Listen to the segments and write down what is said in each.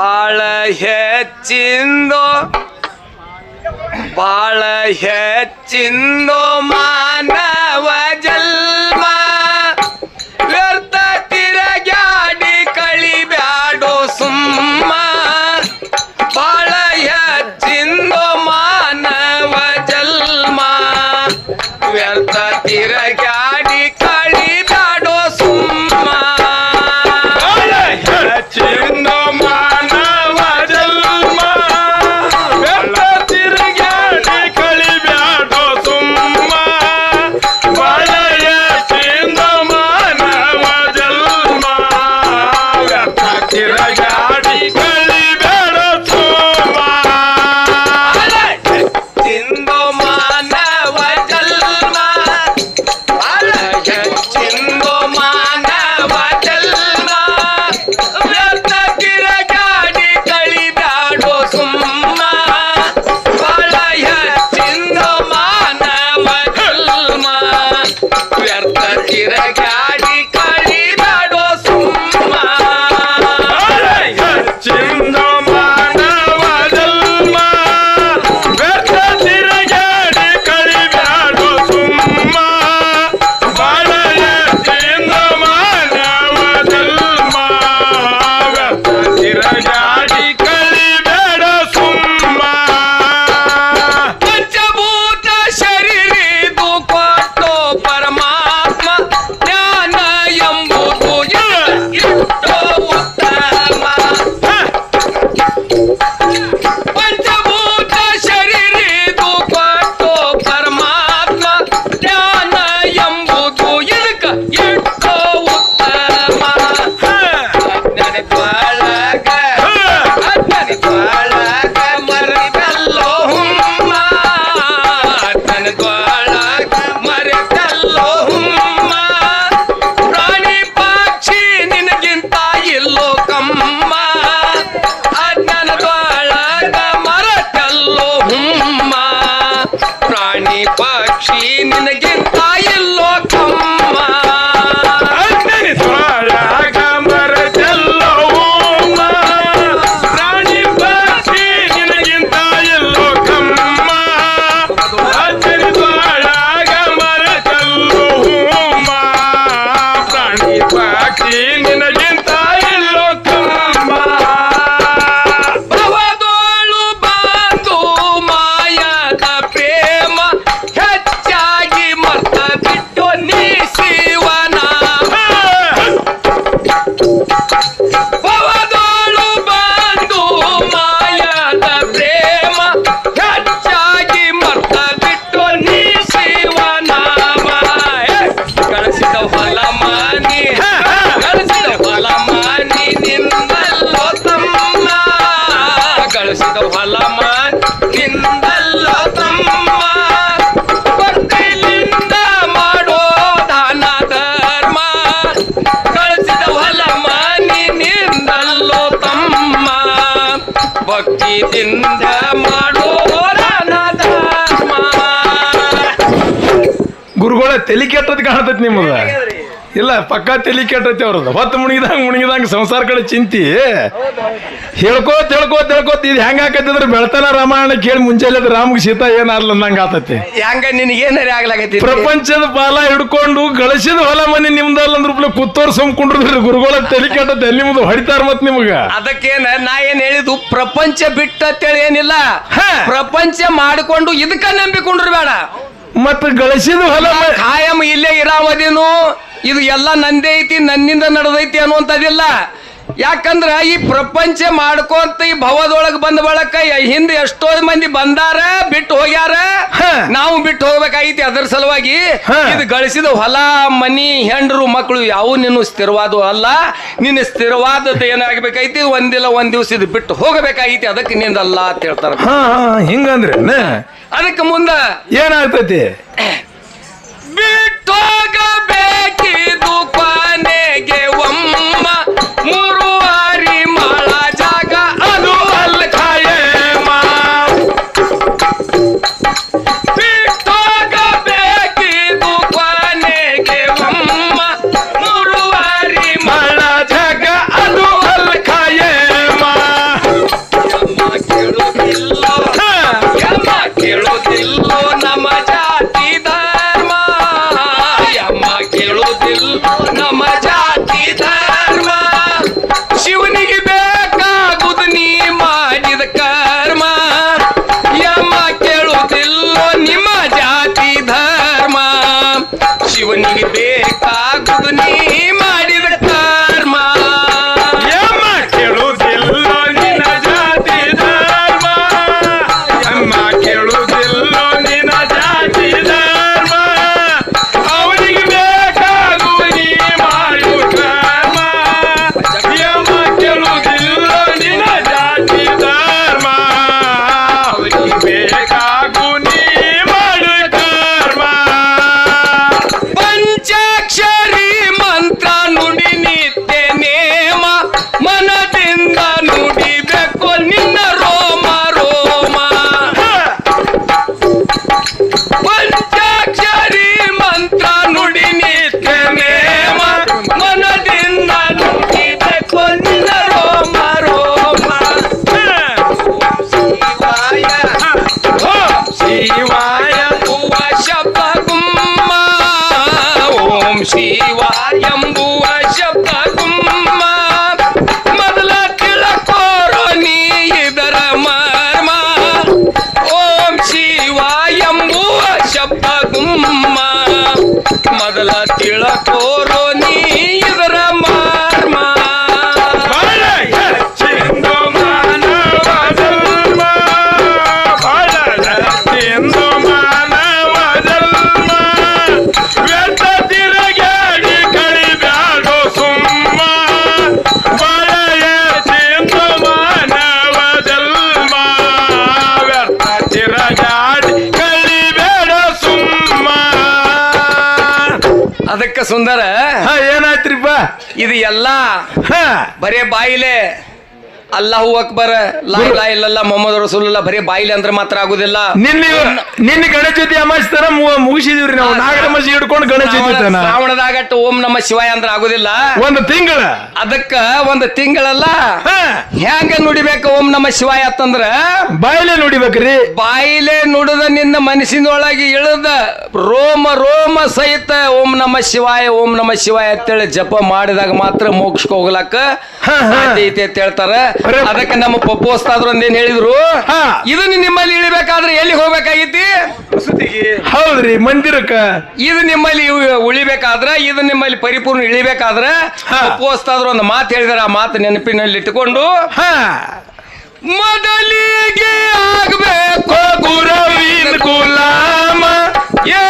ಬಾಳ ಹೆಚ್ಚಿಂದು ಬಾಳ ಹೆಚ್ಚಿಂದು ಮಾನವ ಗುರುಗಳ ತಲಿ ಕೆಟ್ಟದ್ ಕಾಣತೈತಿ ನಿಮ್ಮದ ಇಲ್ಲ ಪಕ್ಕಾ ತಲೆ ಕೆಟ್ಟೈತಿ ಅವ್ರದ್ದು. ಹೊತ್ತು ಮುಣಗಿದಂಗೆ ಮುಣಗಿದಂಗೆ ಸಂಸಾರ ಕಡೆ ಚಿಂತಿ. ಹೇಳ್ಕೋ ತಿಳ್ಕೋ ಹೇಳ್ಕೋತ ಇದು ಹೆಂಗ ಹಾಕತ್ತಿದ್ರೆ ಬೆಳ್ತನ ರಾಮಾಯಣ ಕೇಳಿ ಮುಂಚೆಲ್ಲದ ರಾಮ್ಗೆ ಸೀತಾ ಏನಾರ್ಲ ನಂಗೆ ಆತತಿ. ಹೆಂಗ ನಿನಗೇನಾರ ಆಗ್ಲಾಗೈತಿ ಪ್ರಪಂಚದ ಬಾಲ ಹಿಡ್ಕೊಂಡು ಗಳಿಸಿದ ಹೊಲ ಮನೆ ನಿಮ್ದಲ್ಲ ಅಂದ್ರ ಕುತ್ತೋರ್ ಸುಮ್ಕೊಂಡ್ರಿ ಗುರುಗಳ ತಲೆ ಕೆಟ್ಟದ ಎಲ್ಲಿ ಮುಂದೆ ಹೊಡಿತಾರ ಮತ್ ನಿಮ್ಗ? ಅದಕ್ಕೇನ ನಾ ಏನ್ ಹೇಳಿದ್ದು? ಪ್ರಪಂಚ ಬಿಟ್ಟ ಅಂತೇಳಿ ಏನಿಲ್ಲ. ಪ್ರಪಂಚ ಮಾಡಿಕೊಂಡು ಇದಕ್ಕ ನಂಬಿಕೊಂಡ್ರು ಬೇಡ ಮತ್ ಗಳಿಸಿದ ಹೊಲ ಖಾಯಂ ಇಲ್ಲೇ ಇರಾವದಿನು ಇದು ಎಲ್ಲ ನಂದೇ ಐತಿ ನನ್ನಿಂದ ನಡೆದೈತಿ ಅನ್ನುವಂಥದ್ದಿಲ್ಲ. ಯಾಕಂದ್ರ ಈ ಪ್ರಪಂಚ ಮಾಡ್ಕೊಂತ ಈ ಭವದೊಳಗ್ ಬಂದ ಬಳಕ ಹಿಂದೆ ಎಷ್ಟೋ ಮಂದಿ ಬಂದಾರ ಬಿಟ್ಟು ಹೋಗ್ಯಾರ. ನಾವು ಬಿಟ್ಟು ಹೋಗ್ಬೇಕಾಗಿತಿ ಅದರ ಸಲುವಾಗಿ. ಇದು ಗಳಿಸಿದ ಹೊಲ ಮನಿ ಹೆಂಡ್ರು ಮಕ್ಕಳು ಯಾವ ನೀನು ಸ್ಥಿರವಾದ ಅಲ್ಲ. ನಿನ್ನ ಸ್ಥಿರವಾದದ್ದು ಏನಾಗಬೇಕೈತಿ ಒಂದಿಲ್ಲ ಒಂದ್ ದಿವ್ಸ ಇದು ಬಿಟ್ಟು ಹೋಗಬೇಕಾಗಿತ್ತು ಅದಕ್ಕೆ ನಿಂದಲ್ಲ ಅಂತ ಹೇಳ್ತಾರ. ಹಿಂಗಂದ್ರೆ ಅದಕ್ಕೆ ಮುಂದ ಏನಾಗ್ತೈತಿ? ಅದಕ್ಕೆ ಸುಂದರ. ಹಾ ಏನಾಯ್ತ್ರಿಪ್ಪ ಇದು ಎಲ್ಲಾ ಹಾ. ಬರೇ ಬಾಯಿಲೆ ಅಲ್ಲಾಹು ಅಕ್ಬರ್ ಲಾ ಇಲಾ ಇಲ್ಲಲ್ಲ ಮೊಹಮ್ಮದ್ ರಸೂಲಲ್ಲ ಬರೀ ಬಾಯಿಲೆ ಅಂದ್ರೆ ಮಾತ್ರ ಆಗುದಿಲ್ಲ. ನಿನ್ನ ನಿನ್ನೆ ಗಣೇಶ ಚೌತಿ ಅಮಾಸ್ತಾರ ಮುಗಿಸಿದಿವ್ರಿ ನಾವು. ನಾಗರ ಮಸಿ ಹಿಡ್ಕೊಂಡು ಗಣೇಶ ಚೌತಿ ತನ ಓಂ ನಮ್ಮ ಶಿವಾಯ ಅಂದ್ರೆ ಆಗುದಿಲ್ಲ. ಒಂದು ತಿಂಗಳ. ಅದಕ್ಕ ಒಂದು ತಿಂಗಳಲ್ಲ. ಹ್ಯಾಂಗ ಹೆಂಗ ನುಡಿಬೇಕು ಓಂ ನಮ್ಮ ಶಿವಾಯ ಅಂತಂದ್ರ? ಬಾಯಿಲೆ ನುಡಿಬೇಕ್ರಿ. ಬಾಯಿಲೆ ನುಡಿದ ನಿನ್ನ ಮನಸ್ಸಿನೊಳಗೆ ಇಳದ ರೋಮ ರೋಮ ಸಹಿತ ಓಂ ನಮ ಶಿವಾಯ ಓಂ ನಮ ಶಿವಾಯ ಅಂತೇಳಿ ಜಪ ಮಾಡಿದಾಗ ಮಾತ್ರ ಮೋಕ್ಷಕ್ಕೆ ಹೋಗ್ಲಾಕ. ಐತಿ ಅಂತ ಹೇಳ್ತಾರ. ಅದಕ್ಕೆ ನಮ್ಮ ಪಪ್ಪೋಸ್ತಾದ್ರು ಒಂದೇನ್ ಹೇಳಿದ್ರು? ಹಾ. ಇದನ್ನ ನಿಮ್ಮಲ್ಲಿ ಇಳಿಬೇಕಾದ್ರೆ ಎಲ್ಲಿ ಹೋಗ್ಬೇಕಾಗಿತ್ತಿ? ಹೌದ್ರಿ ಮಂದಿರಕ್ಕ. ಇದು ನಿಮ್ಮಲ್ಲಿ ಉಳಿಬೇಕಾದ್ರೆ ಉಳಿಬೇಕಾದ್ರ ಇದು ನಿಮ್ಮಲ್ಲಿ ಪರಿಪೂರ್ಣ ಇಳಿಬೇಕಾದ್ರೆ ಹಾ. ಪಪ್ಪೋಸ್ತಾದ್ರು ಒಂದು ಮಾತು ಹೇಳಿದಾರೆ ಆ ಮಾತು ನೆನಪಿನಲ್ಲಿ ಇಟ್ಟುಕೊಂಡು ಹಾ. ಮೊದಲಿಗೆ ಆಗ್ಬೇಕು ಗುರವಿನ ಗುಲಾಮ. ಏ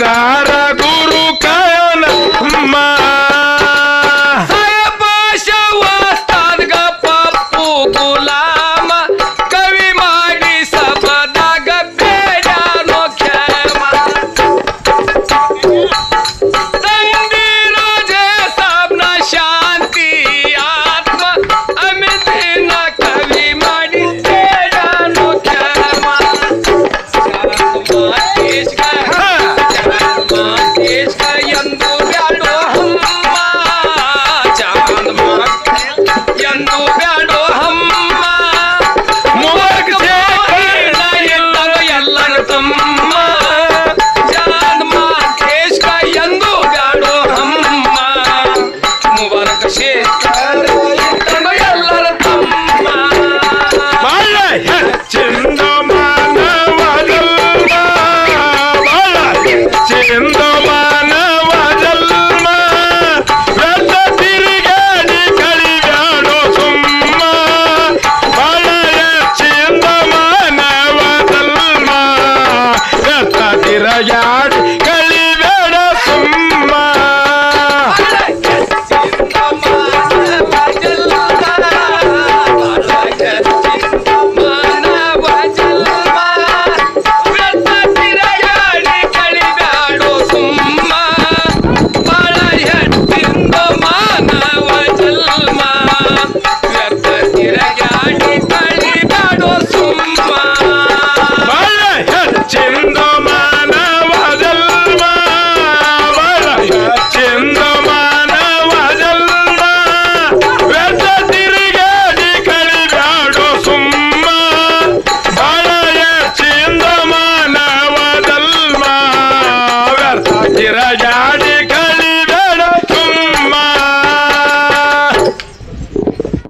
da